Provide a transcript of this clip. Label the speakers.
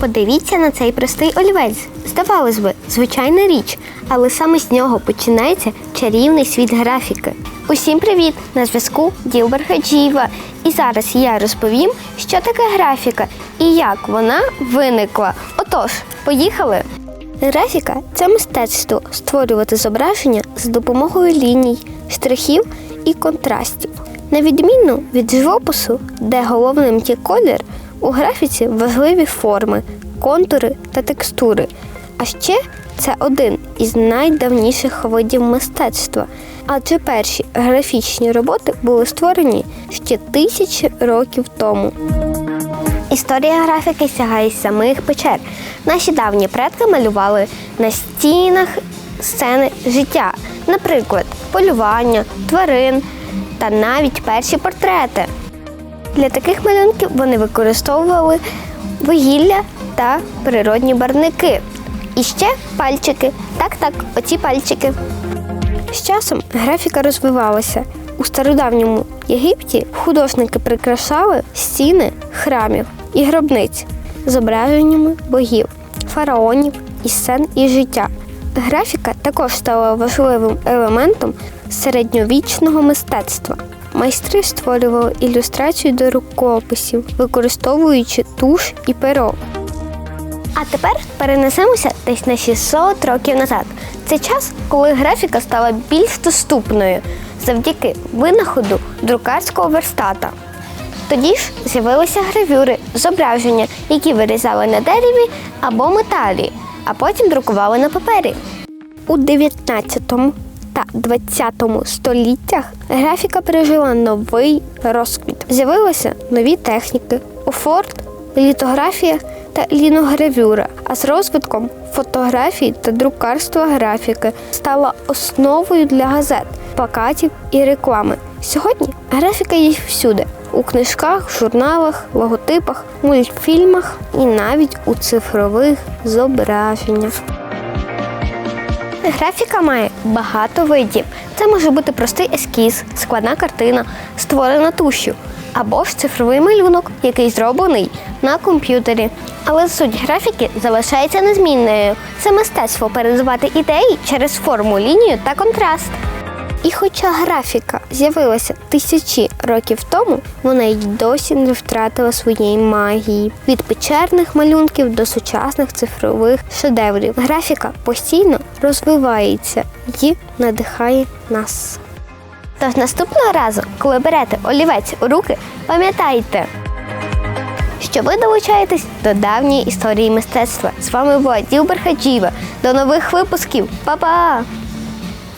Speaker 1: Подивіться на цей простий олівець. Здавалось би, звичайна річ, але саме з нього починається чарівний світ графіки. Усім привіт! На зв'язку Ділбер Хаджієва. І зараз я розповім, що таке графіка і як вона виникла. Отож, поїхали! Графіка це мистецтво створювати зображення з допомогою ліній, штрихів і контрастів. На відміну від живопису, де головним є колір, у графіці важливі форми, контури та текстури. А ще це один із найдавніших видів мистецтва, адже перші графічні роботи були створені ще тисячі років тому. Історія графіки сягає з самих печер. Наші давні предки малювали на стінах сцени життя, наприклад, полювання, тварин та навіть перші портрети. Для таких малюнків вони використовували вугілля та природні барвники. І ще пальчики. Так, так, оці пальчики. З часом графіка розвивалася. У стародавньому Єгипті художники прикрашали стіни храмів і гробниць зображеннями богів, фараонів і сцен і життя. Графіка також стала важливим елементом середньовічного мистецтва. Майстри створювали ілюстрацію до рукописів, використовуючи туш і перо. А тепер перенесемося десь на 600 років назад. Це час, коли графіка стала більш доступною завдяки винаходу друкарського верстата. Тоді ж з'явилися гравюри, зображення, які вирізали на дереві або металі, а потім друкували на папері. У 19 та 20 століттях графіка пережила новий розквіт. З'явилися нові техніки офорт, літографія та ліногравюра. А з розвитком фотографії та друкарства графіки стала основою для газет, плакатів і реклами. Сьогодні графіка є всюди. У книжках, журналах, логотипах, мультфільмах і навіть у цифрових зображеннях. Графіка має багато видів. Це може бути простий ескіз, складна картина, створена тушю, або ж цифровий малюнок, який зроблений на комп'ютері. Але суть графіки залишається незмінною. Це мистецтво передавати ідеї через форму, лінію та контраст. І хоча графіка з'явилася тисячі років тому, вона й досі не втратила своєї магії від печерних малюнків до сучасних цифрових шедеврів. Графіка постійно розвивається і надихає нас. Тож наступного разу, коли берете олівець у руки, пам'ятайте, що ви долучаєтесь до давньої історії мистецтва. З вами була Ділбер Хаджіва. До нових випусків. Па-па!